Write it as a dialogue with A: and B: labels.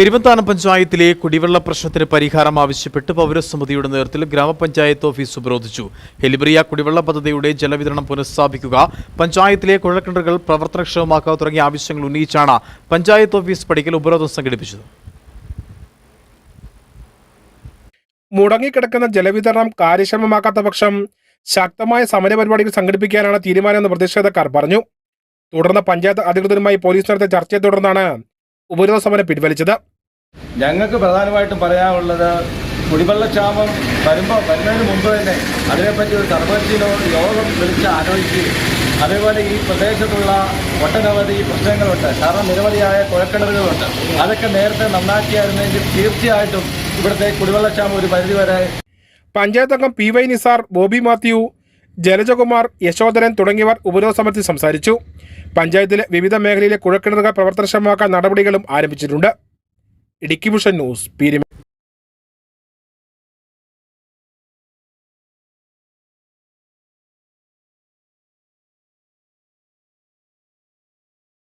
A: പെരുവന്താനം പഞ്ചായത്തിലെ കുടിവെള്ള പ്രശ്നത്തിന് പരിഹാരം ആവശ്യപ്പെട്ട് പൗരസമിതിയുടെ നേതൃത്വത്തിൽ ഗ്രാമപഞ്ചായത്ത് ഓഫീസ് ഉപരോധിച്ചു. ഹെലിബ്രിയ കുടിവെള്ള പദ്ധതിയുടെ ജലവിതരണം പുനഃസ്ഥാപിക്കുക പഞ്ചായത്തിലെ കുഴൽക്കിണറുകൾ പ്രവർത്തനക്ഷമമാക്കുക തുടങ്ങിയ ആവശ്യങ്ങൾ ഉന്നയിച്ചാണ് പഞ്ചായത്ത് ഓഫീസ് പടിക്കൽ ഉപരോധം സംഘടിപ്പിച്ചത്.
B: മുടങ്ങിക്കിടക്കുന്ന ജലവിതരണം കാര്യക്ഷമമാക്കാത്ത പക്ഷം ശക്തമായ സമരപരിപാടികൾ സംഘടിപ്പിക്കാനാണ് തീരുമാനമെന്ന് പ്രതിഷേധക്കാർ പറഞ്ഞു. തുടർന്ന് പഞ്ചായത്ത് അധികൃതരുമായി പോലീസ് നടത്തിയ ചർച്ചയെ തുടർന്നാണ് ഉപരോധ സമരം പിൻവലിച്ചത്.
C: ഞങ്ങൾക്ക് പ്രധാനമായിട്ടും പറയാനുള്ളത് കുടിവെള്ളക്ഷാമം വരുമ്പോൾ വരുന്നതിന് മുമ്പ് തന്നെ അതിനെപ്പറ്റി ഒരു സർവകക്ഷിയിലോ യോഗം വിളിച്ച് ആലോചിക്കുകയും അതേപോലെ ഈ പ്രദേശത്തുള്ള ഒട്ടനവധി പ്രശ്നങ്ങളുണ്ട്. കാരണം നിരവധിയായ കുഴക്കിണറുകളുണ്ട്. അതൊക്കെ നേരത്തെ നന്നാക്കിയായിരുന്നെങ്കിൽ തീർച്ചയായിട്ടും ഇവിടുത്തെ കുടിവെള്ളക്ഷാമം ഒരു പരിധിവരെ
B: പഞ്ചായത്ത് അംഗം പി വൈ നിസാർ ബോബി മാത്യു ജലജകുമാർ യശോധരൻ തുടങ്ങിയവർ ഉപരോധ സമരത്തിൽ സംസാരിച്ചു. പഞ്ചായത്തിലെ വിവിധ മേഖലയിലെ കുഴക്കിണറുകൾ പ്രവർത്തനക്ഷമമാക്കാൻ നടപടികളും ആരംഭിച്ചിട്ടുണ്ട്. Idukki vision news Peerumedu.